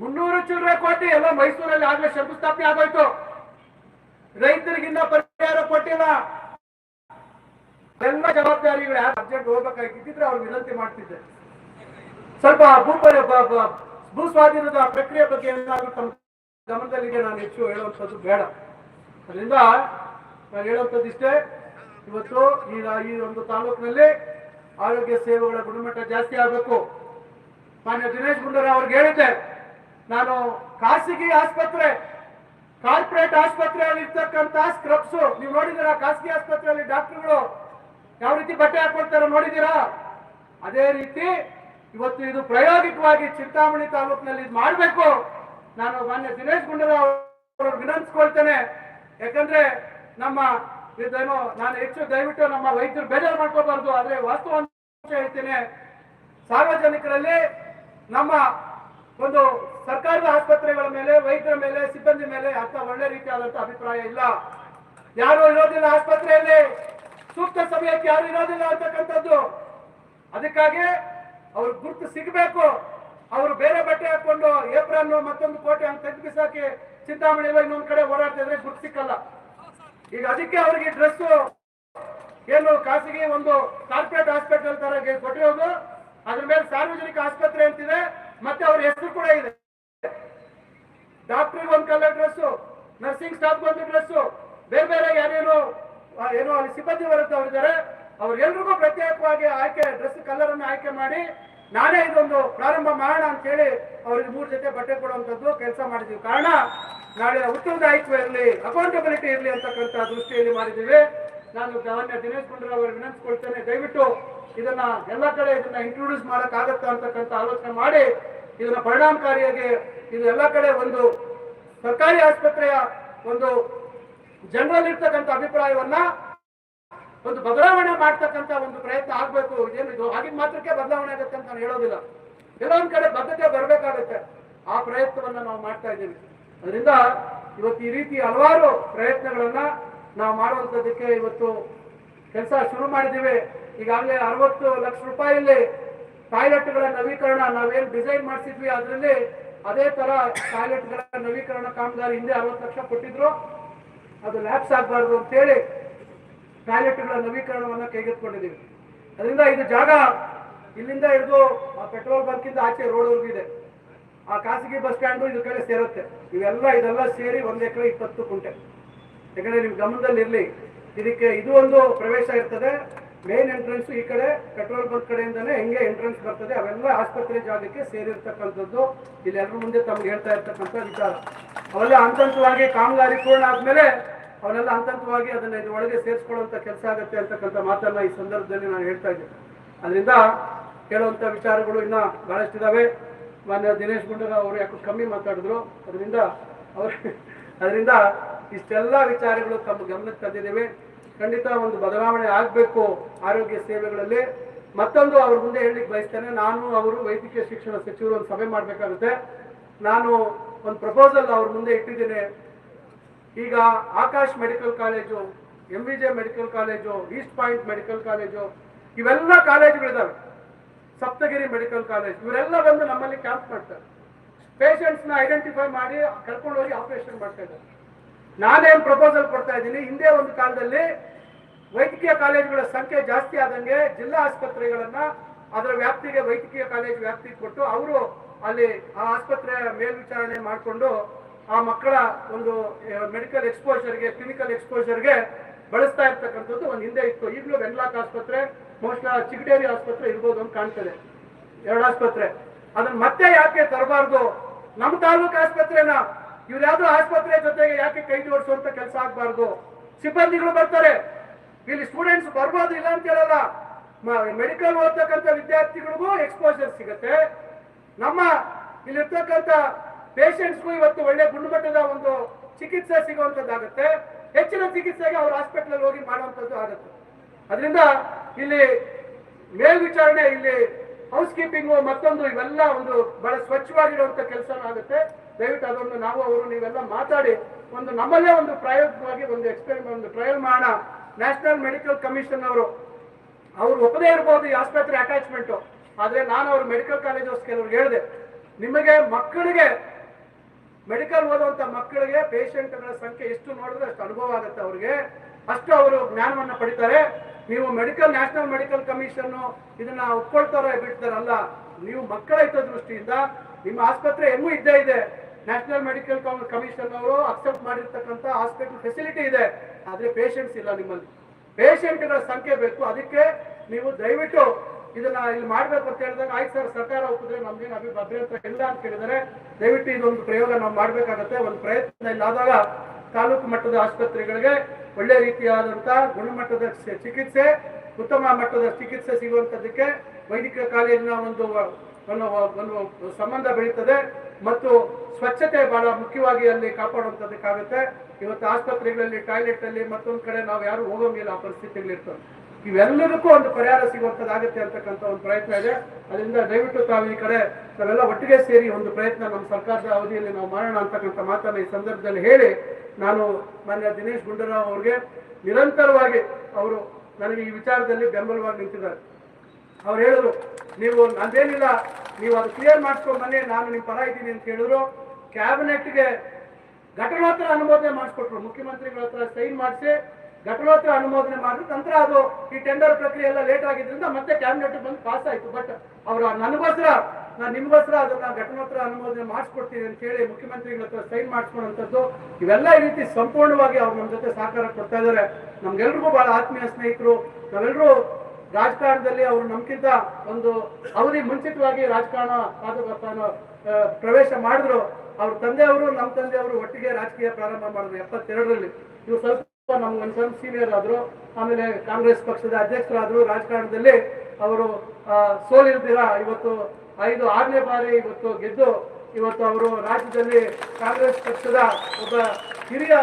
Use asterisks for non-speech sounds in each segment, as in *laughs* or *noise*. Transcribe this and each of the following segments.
ಮುನ್ನೂರು ಚಿಲ್ಲರೆ ಕೋಟಿ ಎಲ್ಲ ಮೈಸೂರಲ್ಲಿ ಆಗ್ಲೇ ಶಂಕುಸ್ಥಾಪನೆ ಆಗೋಯ್ತು. ರೈತರಿಗಿನ್ನ ಪರಿಹಾರ ಕೊಟ್ಟಿಲ್ಲ. ಎಲ್ಲ ಜವಾಬ್ದಾರಿಗಳು ಯಾರು ಅರ್ಜೆಂಟ್ ಹೋಗ್ಬೇಕಾಗಿದ್ದಿದ್ರೆ ಅವ್ರು ವಿನಂತಿ ಮಾಡ್ತಿದ್ದೆ. ಸ್ವಲ್ಪ ಭೂ ಭೂ ಸ್ವಾಧೀನದ ಪ್ರಕ್ರಿಯೆ ಬಗ್ಗೆ ಏನಾದ್ರೂ ತಮ್ಮ ಗಮನದಲ್ಲಿಗೆ ನಾನು ಹೆಚ್ಚು ಹೇಳುವಂಥದ್ದು ಬೇಡ. ಅದರಿಂದ ನಾನು ಹೇಳುವಂಥದ್ದು ಇಷ್ಟೇ. ಇವತ್ತು ಈ ಈ ಒಂದು ತಾಲೂಕಿನಲ್ಲಿ ಆರೋಗ್ಯ ಸೇವೆಗಳ ಗುಣಮಟ್ಟ ಜಾಸ್ತಿ ಆಗಬೇಕು. ಮಾನ್ಯ ದಿನೇಶ್ ಗುಂಡೂರಾವ್ ಅವ್ರಿಗೆ ಹೇಳಿದ್ದೆ. ನಾನು ಖಾಸಗಿ ಆಸ್ಪತ್ರೆ, ಕಾರ್ಪೊರೇಟ್ ಆಸ್ಪತ್ರೆಯಲ್ಲಿ ಇರ್ತಕ್ಕಂತ ಸ್ಕ್ರಬ್ಸ್ ನೀವು ನೋಡಿದ್ದೀರಾ? ಖಾಸಗಿ ಆಸ್ಪತ್ರೆಯಲ್ಲಿ ಡಾಕ್ಟರ್ಗಳು ಯಾವ ರೀತಿ ಬಟ್ಟೆ ಹಾಕೊಳ್ತಾರ ನೋಡಿದ್ದೀರಾ? ಅದೇ ರೀತಿ ಇವತ್ತು ಇದು ಪ್ರಾಯೋಗಿಕವಾಗಿ ಚಿಂತಾಮಣಿ ತಾಲೂಕಿನಲ್ಲಿ ಇದು ಮಾಡಬೇಕು. ನಾನು ಮಾನ್ಯ ದಿನೇಶ್ ಗುಂಡೂರಾವ್ ಅವರು ವಿನಂತಿಸ್ಕೊಳ್ತೇನೆ. ಯಾಕಂದ್ರೆ ನಮ್ಮ ಇದೇನೋ ನಾನು ಹೆಚ್ಚು ದಯವಿಟ್ಟು ನಮ್ಮ ವೈದ್ಯರು ಬೇಜಾರು ಮಾಡ್ಕೋಬಾರ್ದು ಆದ್ರೆ ವಾಸ್ತವಾಂಶ ಹೇಳ್ತೇನೆ. ಸಾರ್ವಜನಿಕರಲ್ಲಿ ನಮ್ಮ ಒಂದು ಸರ್ಕಾರದ ಆಸ್ಪತ್ರೆಗಳ ಮೇಲೆ, ವೈದ್ಯರ ಮೇಲೆ, ಸಿಬ್ಬಂದಿ ಮೇಲೆ ಅಂತ ಒಳ್ಳೆ ರೀತಿಯಾದಂತಹ ಅಭಿಪ್ರಾಯ ಇಲ್ಲ. ಯಾರು ಇರೋದಿಲ್ಲ ಆಸ್ಪತ್ರೆಯಲ್ಲಿ? ಸೂಕ್ತ ಸಮಯಕ್ಕೆ ಯಾರು ಇರೋದಿಲ್ಲ ಅಂತಕ್ಕಂಥದ್ದು. ಅದಕ್ಕಾಗಿ ಅವ್ರ ಗುರ್ತು ಸಿಗಬೇಕು. ಅವರು ಬೇರೆ ಬಟ್ಟೆ ಹಾಕೊಂಡು ಏಪ್ರಿಲ್ ಮತ್ತೊಂದು ಕೋಟೆ ಅಂತ ತೆಗೆದು ಬಿಸಾಕಿ ಚಿಂತಾಮಣಿಯಲ್ಲಿ ಇನ್ನೊಂದು ಕಡೆ ಓಡಾಡ್ತಿದ್ರೆ ಗುರುತು ಸಿಕ್ಕಲ್ಲ. ಈಗ ಅದಕ್ಕೆ ಅವರಿಗೆ ಡ್ರೆಸ್ ಏನು ಖಾಸಗಿ ಒಂದು ಕಾರ್ಪೊರೇಟ್ ಹಾಸ್ಪಿಟಲ್ ತರ ಕೊಟ್ಟಿರೋದು. ಅದ್ರ ಮೇಲೆ ಸಾರ್ವಜನಿಕ ಆಸ್ಪತ್ರೆ ಅಂತಿದೆ. ಮತ್ತೆ ಅವ್ರ ಹೆಸರು ಕೂಡ ಇದೆ. ಡಾಕ್ಟರ್ಗೆ ಒಂದು ಕಲರ್ ಡ್ರೆಸ್ ನರ್ಸಿಂಗ್ ಸ್ಟಾಫ್ ಒಂದು ಡ್ರೆಸ್ ಬೇರೆ ಬೇರೆ ಯಾರೇನು ಏನು ಅಲ್ಲಿ ಸಿಬ್ಬಂದಿ ವರ್ಗದವರಿದ್ದಾರೆ ಅವ್ರಿಗೆಲ್ರಿಗೂ ಪ್ರತ್ಯೇಕವಾಗಿ ಆಯ್ಕೆ, ಡ್ರೆಸ್ ಕಲರ್ ಅನ್ನು ಆಯ್ಕೆ ಮಾಡಿ ನಾನೇ ಇದೊಂದು ಪ್ರಾರಂಭ ಮಾಡೋಣ ಅಂತ ಹೇಳಿ ಅವ್ರಿಗೆ ಮೂರು ಜೊತೆ ಬಟ್ಟೆ ಕೊಡುವಂಥದ್ದು ಕೆಲಸ ಮಾಡಿದೀವಿ. ಕಾರಣ ನಾಳೆ ಉತ್ತರದಾಯಿತ್ವ ಇರಲಿ ಅಕೌಂಟಬಿಲಿಟಿ ಇರಲಿ ಅಂತಕ್ಕಂಥ ದೃಷ್ಟಿಯಲ್ಲಿ ಮಾಡಿದ್ದೀವಿ ನಾನು ಗವರ್ನರ್ ದಿನೇಶ್ ಗುಂಡೂರಾವ್ ಅವರಿಗೆ ವಿನಂತಿಸ್ಕೊಳ್ತೇನೆ. ದಯವಿಟ್ಟು ಇದನ್ನ ಎಲ್ಲ ಕಡೆ ಇದನ್ನ ಇಂಟ್ರೊಡ್ಯೂಸ್ ಮಾಡಕ್ ಆಗತ್ತಾ ಅಂತಕ್ಕಂಥ ಆಲೋಚನೆ ಮಾಡಿ ಇದನ್ನ ಪರಿಣಾಮಕಾರಿಯಾಗಿ ಇದು ಎಲ್ಲ ಕಡೆ ಒಂದು ಸರ್ಕಾರಿ ಆಸ್ಪತ್ರೆಯ ಒಂದು ಜನರಲ್ ಇರ್ತಕ್ಕಂಥ ಅಭಿಪ್ರಾಯವನ್ನ ಒಂದು ಬದಲಾವಣೆ ಮಾಡ್ತಕ್ಕಂಥ ಒಂದು ಪ್ರಯತ್ನ ಆಗ್ಬೇಕು. ಏನು ಇದು ಆಗಿನ ಮಾತ್ರಕ್ಕೆ ಬದಲಾವಣೆ ಆಗುತ್ತೆ ಅಂತ ನಾನು ಹೇಳೋದಿಲ್ಲ. ಕೆಲವೊಂದ್ ಕಡೆ ಬದ್ಧತೆ ಬರಬೇಕಾಗುತ್ತೆ. ಆ ಪ್ರಯತ್ನವನ್ನ ನಾವು ಮಾಡ್ತಾ ಇದ್ದೀವಿ. ಅದರಿಂದ ಇವತ್ತು ಈ ರೀತಿ ಹಲವಾರು ಪ್ರಯತ್ನಗಳನ್ನ ನಾವು ಮಾಡುವಂಥದ್ದಕ್ಕೆ ಇವತ್ತು ಕೆಲಸ ಶುರು ಮಾಡಿದ್ದೀವಿ. ಈಗಾಗಲೇ ಅರವತ್ತು ಲಕ್ಷ ರೂಪಾಯಿಯಲ್ಲಿ ಟಾಯ್ಲೆಟ್ಗಳ ನವೀಕರಣ ನಾವೇನು ಡಿಸೈನ್ ಮಾಡಿಸಿದ್ವಿ ಅದರಲ್ಲಿ ಅದೇ ತರ ಟಾಯ್ಲೆಟ್ಗಳ ನವೀಕರಣ ಕಾಮಗಾರಿ ಹಿಂದೆ ಅರವತ್ತು ಲಕ್ಷ ಕೊಟ್ಟಿದ್ರು. ಅದು ಲ್ಯಾಪ್ಸ್ ಆಗಬಾರ್ದು ಅಂತೇಳಿ ಟಾಯ್ಲೆಟ್ಗಳ ನವೀಕರಣವನ್ನು ಕೈಗೆತ್ಕೊಂಡಿದ್ದೀವಿ ಅದರಿಂದ ಇದು ಜಾಗ ಇಲ್ಲಿಂದ ಹಿಡಿದು ಆ ಪೆಟ್ರೋಲ್ ಬಂಕಿಂದ ಆಚೆ ರೋಡ್ವರೆಗೂ ಇದೆ. ಆ ಖಾಸಗಿ ಬಸ್ ಸ್ಟ್ಯಾಂಡು ಇದ್ರ ಕಡೆ ಸೇರುತ್ತೆ. ಇವೆಲ್ಲ ಇದೆಲ್ಲ ಸೇರಿ ಒಂದು ಎಕರೆ ಇಪ್ಪತ್ತು ಕುಂಟೆ ಯಾಕಂದ್ರೆ ನಿಮ್ ಗಮನದಲ್ಲಿ ಇರ್ಲಿ ಇದಕ್ಕೆ ಇದು ಒಂದು ಪ್ರವೇಶ ಇರ್ತದೆ. ಮೇನ್ ಎಂಟ್ರೆನ್ಸ್ ಈ ಕಡೆ ಪೆಟ್ರೋಲ್ ಬಂಕ್ ಕಡೆಯಿಂದನೇ ಹೆಂಗೆ ಎಂಟ್ರೆನ್ಸ್ ಬರ್ತದೆ, ಅವೆಲ್ಲ ಆಸ್ಪತ್ರೆ ಜಾಗಕ್ಕೆ ಸೇರಿರ್ತಕ್ಕಂಥದ್ದು. ಇಲ್ಲಿ ಎಲ್ಲರ ಮುಂದೆ ತಮ್ಗೆ ಹೇಳ್ತಾ ಇರ್ತಕ್ಕಂಥ ವಿಚಾರ. ಅವೆಲ್ಲ ಹಂತ ಹಂತವಾಗಿ ಕಾಮಗಾರಿ ಪೂರ್ಣ ಆದ್ಮೇಲೆ ಅವನ್ನೆಲ್ಲ ಹಂತ ಹಂತವಾಗಿ ಅದನ್ನ ಒಳಗೆ ಸೇರಿಸ್ಕೊಳ್ಳುವಂತ ಕೆಲಸ ಆಗುತ್ತೆ ಅಂತಕ್ಕಂಥ ಮಾತನ್ನ ಈ ಸಂದರ್ಭದಲ್ಲಿ ನಾನು ಹೇಳ್ತಾ ಇದ್ದೆ ಅದರಿಂದ ಕೇಳುವಂತ ವಿಚಾರಗಳು ಇನ್ನ ಬಹಳಷ್ಟಿದಾವೆ. ಮಾನ್ಯ ದಿನೇಶ್ ಗುಂಡೂರಾವ್ ಅವರು ಯಾಕೋ ಕಮ್ಮಿ ಮಾತಾಡಿದ್ರು. ಅದರಿಂದ ಅವ್ರ, *laughs* ಅದರಿಂದ ಇಷ್ಟೆಲ್ಲ ವಿಚಾರಗಳು ತಮ್ಮ ಗಮನಕ್ಕೆ ತಂದಿದ್ದೇವೆ. ಖಂಡಿತ ಒಂದು ಬದಲಾವಣೆ ಆಗಬೇಕು ಆರೋಗ್ಯ ಸೇವೆಗಳಲ್ಲಿ. ಮತ್ತೊಂದು ಅವ್ರ ಮುಂದೆ ಹೇಳಲಿಕ್ಕೆ ಬಯಸ್ತೇನೆ, ನಾನು ಅವರು ವೈದ್ಯಕೀಯ ಶಿಕ್ಷಣ ಸಚಿವರು ಒಂದು ಸಭೆ ಮಾಡಬೇಕಾಗುತ್ತೆ. ನಾನು ಒಂದು ಪ್ರಪೋಸಲ್ ಅವ್ರ ಮುಂದೆ ಇಟ್ಟಿದ್ದೇನೆ. ಈಗ Akash medical college M V J medical college, east point medical college, ಇವೆಲ್ಲ ಕಾಲೇಜುಗಳಿದಾವೆ. ಸಪ್ತಗಿರಿ ಮೆಡಿಕಲ್ ಕಾಲೇಜ್, ಇವರೆಲ್ಲ ಬಂದು ನಮ್ಮಲ್ಲಿ ಕ್ಯಾಂಪ್ ಮಾಡ್ತಾರೆ. ಪೇಷಂಟ್ಸ್ನ ಐಡೆಂಟಿಫೈ ಮಾಡಿ ಕರ್ಕೊಂಡು ಹೋಗಿ ಆಪರೇಷನ್ ಮಾಡ್ತಾ ಇದ್ದಾರೆ. ನಾನೇನ್ ಪ್ರಪೋಸಲ್ ಕೊಡ್ತಾ ಇದ್ದೀನಿ, ಹಿಂದೆ ಒಂದು ಕಾಲದಲ್ಲಿ ವೈದ್ಯಕೀಯ ಕಾಲೇಜುಗಳ ಸಂಖ್ಯೆ ಜಾಸ್ತಿ ಆದಂಗೆ ಜಿಲ್ಲಾ ಆಸ್ಪತ್ರೆಗಳನ್ನ ಅದರ ವ್ಯಾಪ್ತಿಗೆ ವೈದ್ಯಕೀಯ ಕಾಲೇಜ್ ವ್ಯಾಪ್ತಿಗೆ ಕೊಟ್ಟು ಅವರು ಅಲ್ಲಿ ಆ ಆಸ್ಪತ್ರೆ ಮೇಲ್ವಿಚಾರಣೆ ಮಾಡಿಕೊಂಡು ಆ ಮಕ್ಕಳ ಒಂದು ಮೆಡಿಕಲ್ ಎಕ್ಸ್ಪೋಜರ್ಗೆ ಕ್ಲಿನಿಕಲ್ ಎಕ್ಸ್ಪೋಜರ್ಗೆ ಬಳಸ್ತಾ ಇರ್ತಕ್ಕಂಥದ್ದು ಒಂದು ಹಿಂದೆ ಇತ್ತು. ಈಗಲೂ ವೆನ್ಲಾಕ್ ಆಸ್ಪತ್ರೆ, ಮೋಸ್ಟ್ಲಿ ಚಿಗಟೇರಿ ಆಸ್ಪತ್ರೆ ಇರ್ಬೋದು ಅಂತ ಕಾಣ್ತದೆ. ಎರಡು ಆಸ್ಪತ್ರೆ. ಅದನ್ನ ಮತ್ತೆ ಯಾಕೆ ತರಬಾರ್ದು? ನಮ್ಮ ತಾಲೂಕು ಆಸ್ಪತ್ರೆನ ಇವ್ರು ಯಾವ್ದೋ ಆಸ್ಪತ್ರೆ ಜೊತೆಗೆ ಯಾಕೆ ಕೈ ಜೋಡಿಸುವಂತ ಕೆಲಸ ಆಗ್ಬಾರ್ದು? ಸಿಬ್ಬಂದಿಗಳು ಬರ್ತಾರೆ. ಇಲ್ಲಿ ಸ್ಟೂಡೆಂಟ್ಸ್ ಬರ್ಬೋದು ಇಲ್ಲ ಅಂತ ಹೇಳಲ್ಲ. ಮೆಡಿಕಲ್ ಓದ್ತಕ್ಕಂಥ ವಿದ್ಯಾರ್ಥಿಗಳಿಗೂ ಎಕ್ಸ್ಪೋಜರ್ ಸಿಗುತ್ತೆ. ನಮ್ಮ ಇಲ್ಲಿರ್ತಕ್ಕಂಥ ಪೇಷಂಟ್ಸ್ಗೂ ಇವತ್ತು ಒಳ್ಳೆ ಗುಣಮಟ್ಟದ ಒಂದು ಚಿಕಿತ್ಸೆ ಸಿಗುವಂತದ್ದಾಗುತ್ತೆ ಹೆಚ್ಚಿನ ಚಿಕಿತ್ಸೆಗೆ ಅವ್ರ ಹಾಸ್ಪಿಟಲ್ ಹೋಗಿ ಮಾಡುವಂತದ್ದು ಆಗುತ್ತೆ. ಅದರಿಂದ ಇಲ್ಲಿ ಮೇಲ್ವಿಚಾರಣೆ ಇಲ್ಲಿ ಹೌಸ್ ಕೀಪಿಂಗು ಮತ್ತೊಂದು ಇವೆಲ್ಲ ಒಂದು ಬಹಳ ಸ್ವಚ್ಛವಾಗಿರುವಂತ ಕೆಲಸ ಆಗುತ್ತೆ. ದಯವಿಟ್ಟು ಅದನ್ನು ನಾವು ಅವರು ನೀವೆಲ್ಲ ಮಾತಾಡಿ ಒಂದು ನಮ್ಮಲ್ಲೇ ಒಂದು ಪ್ರಾಯೋಗಿಕವಾಗಿ ಒಂದು ಎಕ್ಸ್ಪೆರಿಮೆಂಟ್ ಒಂದು ಟ್ರಯಲ್ ಮಾಡೋಣ. ನ್ಯಾಷನಲ್ ಮೆಡಿಕಲ್ ಕಮಿಷನ್ ಅವರು, ಅವ್ರು ಒಪ್ಪದೇ ಇರ್ಬೋದು ಈ ಆಸ್ಪತ್ರೆ ಅಟ್ಯಾಚ್ಮೆಂಟ್ ಆದರೆ ನಾನು ಅವ್ರ ಮೆಡಿಕಲ್ ಕಾಲೇಜ್ ಕೆಲವ್ರಿಗೆ ಹೇಳಿದೆ, ನಿಮಗೆ ಮಕ್ಕಳಿಗೆ ಮೆಡಿಕಲ್ ಓದುವಂತ ಮಕ್ಕಳಿಗೆ ಪೇಷಂಟ್ಗಳ ಸಂಖ್ಯೆ ಎಷ್ಟು ನೋಡಿದ್ರೆ ಅಷ್ಟು ಅನುಭವ ಆಗುತ್ತೆ ಅವ್ರಿಗೆ. ಅಷ್ಟು ಅವರು ಜ್ಞಾನವನ್ನ ಪಡಿತಾರೆ. ನೀವು ಮೆಡಿಕಲ್ ನ್ಯಾಷನಲ್ ಮೆಡಿಕಲ್ ಕಮಿಷನ್ ಇದನ್ನ ಒಪ್ಕೊಳ್ತಾರ ಬಿಡ್ತಾರಲ್ಲ, ನೀವು ಮಕ್ಕಳ ಹಿತದೃಷ್ಟಿಯಿಂದ ನಿಮ್ಮ ಆಸ್ಪತ್ರೆ ಹೆಂಗೂ ಇದ್ದೇ ಇದೆ. ನ್ಯಾಷನಲ್ ಮೆಡಿಕಲ್ ಕಮಿಷನ್ ಅವರು ಅಕ್ಸೆಪ್ಟ್ ಮಾಡಿರ್ತಕ್ಕಂಥ ಹಾಸ್ಪಿಟಲ್ ಫೆಸಿಲಿಟಿ ಇದೆ. ಆದ್ರೆ ಪೇಷಂಟ್ಸ್ ಇಲ್ಲ ನಿಮ್ಮಲ್ಲಿ. ಪೇಷಂಟ್ಗಳ ಸಂಖ್ಯೆ ಬೇಕು. ಅದಕ್ಕೆ ನೀವು ದಯವಿಟ್ಟು ಇದನ್ನ ಇಲ್ಲಿ ಮಾಡ್ಬೇಕು ಅಂತ ಹೇಳಿದಾಗ, ಆಯ್ತು ಸರ್, ಸರ್ಕಾರ ಒಪ್ಪಿದ್ರೆ ನಮ್ಗೇನು ಅಭಿ ಭದ್ರತೆ ಇಲ್ಲ ಅಂತ ಹೇಳಿದರೆ ದಯವಿಟ್ಟು ಇದೊಂದು ಪ್ರಯೋಗ ನಾವು ಮಾಡ್ಬೇಕಾಗತ್ತೆ. ಒಂದು ಪ್ರಯತ್ನ ಇಲ್ಲಾದಾಗ ತಾಲೂಕು ಮಟ್ಟದ ಆಸ್ಪತ್ರೆಗಳಿಗೆ ಒಳ್ಳೆ ರೀತಿಯಾದಂಥ ಗುಣಮಟ್ಟದ ಚಿಕಿತ್ಸೆ, ಉತ್ತಮ ಮಟ್ಟದ ಚಿಕಿತ್ಸೆ ಸಿಗುವಂಥದ್ದಕ್ಕೆ ವೈದ್ಯಕೀಯ ಕಾಲೇಜಿನ ಒಂದು ಒಂದು ಒಂದು ಸಂಬಂಧ ಬೆಳೀತದೆ. ಮತ್ತು ಸ್ವಚ್ಛತೆ ಬಹಳ ಮುಖ್ಯವಾಗಿ ಅಲ್ಲಿ ಕಾಪಾಡುವಂತದಕ್ಕಾಗುತ್ತೆ ಇವತ್ತು ಆಸ್ಪತ್ರೆಗಳಲ್ಲಿ ಟಾಯ್ಲೆಟ್ ಅಲ್ಲಿ ಮತ್ತೊಂದು ಕಡೆ ನಾವು ಯಾರು ಹೋಗೋಂಗಿಲ್ಲ ಆ ಪರಿಸ್ಥಿತಿಗಳಿರ್ತದೆ ಇವೆಲ್ಲದಕ್ಕೂ ಒಂದು ಪರಿಹಾರ ಸಿಗುವಂತದಾಗುತ್ತೆ ಅಂತಕ್ಕಂಥ ಒಂದು ಪ್ರಯತ್ನ ಇದೆ. ಅದರಿಂದ ದಯವಿಟ್ಟು ತಾವು ಈ ಕಡೆ ನಾವೆಲ್ಲ ಒಟ್ಟಿಗೆ ಸೇರಿ ಒಂದು ಪ್ರಯತ್ನ ನಮ್ಮ ಸರ್ಕಾರದ ಅವಧಿಯಲ್ಲಿ ನಾವು ಮಾಡೋಣ ಅಂತಕ್ಕಂಥ ಮಾತನ್ನ ಈ ಸಂದರ್ಭದಲ್ಲಿ ಹೇಳಿ ನಾನು ಮಾನ್ಯ ದಿನೇಶ್ ಗುಂಡೂರಾವ್ ಅವ್ರಿಗೆ ನಿರಂತರವಾಗಿ ಅವರು ನನಗೆ ಈ ವಿಚಾರದಲ್ಲಿ ಬೆಂಬಲವಾಗಿ ನಿಂತಿದ್ದಾರೆ. ಅವ್ರು ಹೇಳಿದ್ರು, ನೀವು ನಂದೇನಿಲ್ಲ, ನೀವು ಅದು ಕ್ಲಿಯರ್ ಮಾಡ್ಕೊಂಡು ಬನ್ನಿ ನಾನು ನಿಮ್ಮ ಪರ ಇದ್ದೀನಿ ಅಂತ ಹೇಳಿದ್ರು. ಕ್ಯಾಬಿನೆಟ್ಗೆ ಘಟನೋತ್ತರ ಅನುಮೋದನೆ ಮಾಡಿಸ್ಕೊಟ್ರು. ಮುಖ್ಯಮಂತ್ರಿಗಳ ಹತ್ರ ಸೈನ್ ಮಾಡಿಸಿ ಘಟನೋತ್ತರ ಅನುಮೋದನೆ ಮಾಡಿದ್ರು ನಂತರ ಅದು ಈ ಟೆಂಡರ್ ಪ್ರಕ್ರಿಯೆ ಎಲ್ಲ ಲೇಟ್ ಆಗಿದ್ರಿಂದ ಮತ್ತೆ ಕ್ಯಾಬಿನೆಟ್ ಬಂದು ಪಾಸ್ ಆಯ್ತು. ಬಟ್ ಅವರು ನನಗೋಸ್ಕರ ನಾನು ನಿಮಗೋಸ್ಕರ ಅದನ್ನ ಘಟನೋತ್ತರ ಅನುಮೋದನೆ ಮಾಡಿಸ್ಕೊಡ್ತೀನಿ ಅಂತ ಹೇಳಿ ಮುಖ್ಯಮಂತ್ರಿಗಳ ಹತ್ರ ಸೈನ್ ಮಾಡಿಸ್ಕೊಳ್ಳುವಂಥದ್ದು ಇವೆಲ್ಲ ಈ ರೀತಿ ಸಂಪೂರ್ಣವಾಗಿ ಅವ್ರು ನಮ್ಮ ಜೊತೆ ಸಹಕಾರ ಕೊಡ್ತಾ ಇದ್ದಾರೆ. ನಮ್ಗೆಲ್ರಿಗೂ ಬಹಳ ಆತ್ಮೀಯ ಸ್ನೇಹಿತರು ನಾವೆಲ್ಲರೂ ರಾಜಕಾರಣದಲ್ಲಿ ಅವರು ನಮ್ಗಿಂತ ಒಂದು ಅವಧಿ ಮುಂಚಿತವಾಗಿ ರಾಜಕಾರಣ ತಾನು, ಪ್ರವೇಶ ಮಾಡಿದ್ರು. ಅವ್ರ ತಂದೆಯವರು ನಮ್ಮ ತಂದೆಯವರು ಒಟ್ಟಿಗೆ ರಾಜಕೀಯ ಪ್ರಾರಂಭ ಮಾಡಿದ್ರು ಎಪ್ಪತ್ತೆರಡರಲ್ಲಿ. ಇವ್ರು ಸ್ವಲ್ಪ ನಮ್ಗೆ ಒಂದು ಸ್ವಲ್ಪ ಸೀನಿಯರ್ ಆದ್ರು. ಆಮೇಲೆ ಕಾಂಗ್ರೆಸ್ ಪಕ್ಷದ ಅಧ್ಯಕ್ಷರಾದ್ರು. ರಾಜಕಾರಣದಲ್ಲಿ ಅವರು ಸೋಲಿಲ್ದಿರ ಇವತ್ತು ಐದು ಆರನೇ ಬಾರಿ ಇವತ್ತು ಗೆದ್ದು ಇವತ್ತು ಅವರು ರಾಜ್ಯದಲ್ಲಿ ಕಾಂಗ್ರೆಸ್ ಪಕ್ಷದ ಒಬ್ಬ ಹಿರಿಯ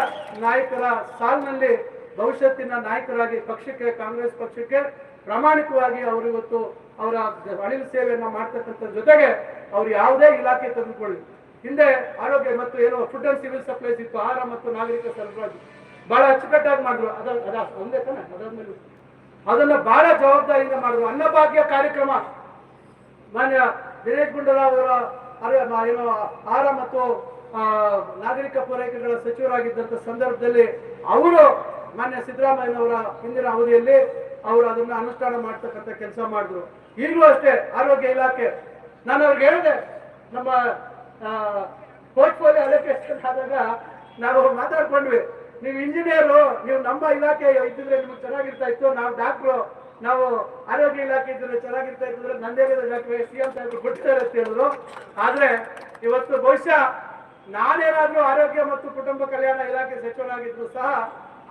ನಾಯಕರ ಸಾಲಿನಲ್ಲಿ ಭವಿಷ್ಯತ್ತಿನ ನಾಯಕರಾಗಿ ಪಕ್ಷಕ್ಕೆ, ಕಾಂಗ್ರೆಸ್ ಪಕ್ಷಕ್ಕೆ ಪ್ರಾಮಾಣಿಕವಾಗಿ ಅವರು ಇವತ್ತು ಅವರ ಅಳಿಲು ಸೇವೆಯನ್ನ ಮಾಡ್ತಕ್ಕಂಥ ಜೊತೆಗೆ ಅವ್ರು ಯಾವುದೇ ಇಲಾಖೆ ತೆಗೆದುಕೊಳ್ಳಿ. ಹಿಂದೆ ಆರೋಗ್ಯ ಮತ್ತು ಏನು ಫುಡ್ ಅಂಡ್ ಸಿವಿಲ್ ಸಪ್ಲೈಸ್ ಇತ್ತು, ಆಹಾರ ಮತ್ತು ನಾಗರಿಕ ಸರಬರಾಜು. ಬಹಳ ಅಚ್ಚುಕಟ್ಟಾಗಿ ಮಾಡಿದ್ರು. ಅದ ಅದ ಒಂದೇ ತಾನೆ, ಅದಾದ್ಮೇಲೆ ಅದನ್ನ ಬಹಳ ಜವಾಬ್ದಾರಿಯಿಂದ ಮಾಡಿದ್ರು. ಅನ್ನಭಾಗ್ಯ ಕಾರ್ಯಕ್ರಮ. ಮಾನ್ಯ ದಿನೇಶ್ ಗುಂಡೂರಾವ್ ಅವರ ಏನು ಆಹಾರ ಮತ್ತು ನಾಗರಿಕ ಪೂರೈಕೆಗಳ ಸಚಿವರಾಗಿದ್ದಂಥ ಸಂದರ್ಭದಲ್ಲಿ ಅವರು ಮಾನ್ಯ ಸಿದ್ದರಾಮಯ್ಯನವರ ಹಿಂದಿನ ಅವಧಿಯಲ್ಲಿ ಅವರು ಅದನ್ನ ಅನುಷ್ಠಾನ ಮಾಡ್ತಕ್ಕಂಥ ಕೆಲಸ ಮಾಡಿದ್ರು. ಈಗಲೂ ಅಷ್ಟೇ ಆರೋಗ್ಯ ಇಲಾಖೆ, ನಾನು ಅವ್ರಿಗೆ ಹೇಳಿದೆ, ನಮ್ಮ ಪೋರ್ಟ್ಫೋಲಿಯೋ ಅಲೋಕೇಶನ್ ಆದಾಗ ನಾವು ಮಾತಾಡ್ಕೊಂಡ್ವಿ, ನೀವು ಇಂಜಿನಿಯರು ನೀವು ನಮ್ಮ ಇಲಾಖೆ ಇದ್ದಿದ್ರೆ ನಿಮ್ಗೆ ಚೆನ್ನಾಗಿರ್ತಾ ಇತ್ತು, ನಾವು ಡಾಕ್ಟ್ರು ನಾವು ಆರೋಗ್ಯ ಇಲಾಖೆ ಇದ್ರೆ ಚೆನ್ನಾಗಿರ್ತಾ ಇದ್ರೆ ನಂದೇ ಇಲಾಖೆ ಸಿ ಎಂ ಸಾಹೇಬರು ಕೊಟ್ಟಿದ್ದಾರೆ ಅಂತ ಹೇಳಿದ್ರು. ಆದ್ರೆ ಇವತ್ತು ಬಹುಶಃ ನಾನೇನಾದ್ರೂ ಆರೋಗ್ಯ ಮತ್ತು ಕುಟುಂಬ ಕಲ್ಯಾಣ ಇಲಾಖೆ ಸಚಿವರಾಗಿದ್ರು ಸಹ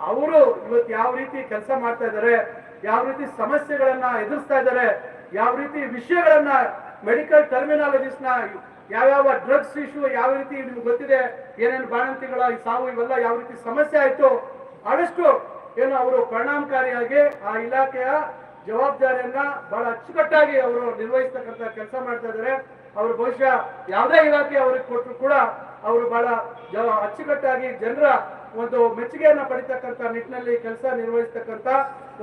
ಅವರು ಇವತ್ತು ಯಾವ ರೀತಿ ಕೆಲಸ ಮಾಡ್ತಾ ಇದ್ದಾರೆ, ಯಾವ ರೀತಿ ಸಮಸ್ಯೆಗಳನ್ನ ಎದುರಿಸ್ತಾ ಇದ್ದಾರೆ, ಯಾವ ರೀತಿ ವಿಷಯಗಳನ್ನ ಮೆಡಿಕಲ್ ಟರ್ಮಿನಾಲಜಿಸ್ಟ್ನ ಯಾವ್ಯಾವ ಡ್ರಗ್ಸ್ ಇಶ್ಯೂ ಯಾವ ರೀತಿ ನಿಮ್ಗೆ ಗೊತ್ತಿದೆ, ಏನೇನು ಬಾಣಂತಿಗಳ ಸಾವು ಇವೆಲ್ಲ ಯಾವ ರೀತಿ ಸಮಸ್ಯೆ ಆಯ್ತು, ಆದಷ್ಟು ಏನು ಅವರು ಪರಿಣಾಮಕಾರಿಯಾಗಿ ಆ ಇಲಾಖೆಯ ಜವಾಬ್ದಾರಿಯನ್ನ ಬಹಳ ಅಚ್ಚುಕಟ್ಟಾಗಿ ಅವರು ನಿರ್ವಹಿಸ್ತಕ್ಕಂಥ ಕೆಲಸ ಮಾಡ್ತಾ ಇದ್ದಾರೆ. ಅವರು ಬಹುಶಃ ಯಾವುದೇ ಇಲಾಖೆ ಅವ್ರಿಗೆ ಕೊಟ್ಟರು ಕೂಡ ಅವರು ಬಹಳ ಅಚ್ಚುಕಟ್ಟಾಗಿ ಜನರ ಒಂದು ಮೆಚ್ಚುಗೆಯನ್ನ ಪಡಿತಕ್ಕಂಥ ನಿಟ್ಟಿನಲ್ಲಿ ಕೆಲಸ ನಿರ್ವಹಿಸ್ತಕ್ಕಂಥ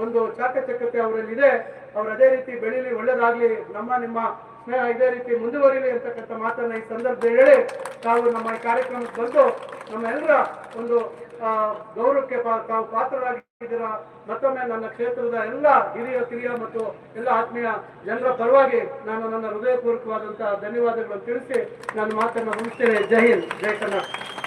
ಒಂದು ಚಾಕಚಕ್ಯತೆ ಅವರಲ್ಲಿ ಇದೆ ಅವ್ರು ಅದೇ ರೀತಿ ಬೆಳೀಲಿ ಒಳ್ಳೇದಾಗ್ಲಿ, ನಮ್ಮ ನಿಮ್ಮ ಸ್ನೇಹ ಇದೇ ರೀತಿ ಮುಂದುವರಿಲಿ ಅಂತಕ್ಕಂಥ ಮಾತನ್ನ ಈ ಸಂದರ್ಭದಲ್ಲಿ ಹೇಳಿ ತಾವು ನಮ್ಮ ಈ ಕಾರ್ಯಕ್ರಮಕ್ಕೆ ಬಂದು ನಮ್ಮೆಲ್ಲರ ಒಂದು ಗೌರವಕ್ಕೆ ತಾವು ಪಾತ್ರರಾಗಿದ್ದೀರಾ, ಮತ್ತೊಮ್ಮೆ ನನ್ನ ಕ್ಷೇತ್ರದ ಎಲ್ಲ ಹಿರಿಯ, ಕಿರಿಯ ಮತ್ತು ಎಲ್ಲ ಆತ್ಮೀಯ ಜನರ ಪರವಾಗಿ ನಾನು ನನ್ನ ಹೃದಯಪೂರ್ವಕವಾದಂತಹ ಧನ್ಯವಾದಗಳನ್ನು ತಿಳಿಸಿ ನನ್ನ ಮಾತನ್ನು ಮುಗಿಸ್ತೇನೆ. ಜೈ ಹಿಂದ್, ಜೈ ಕರ್ನಾಟಕ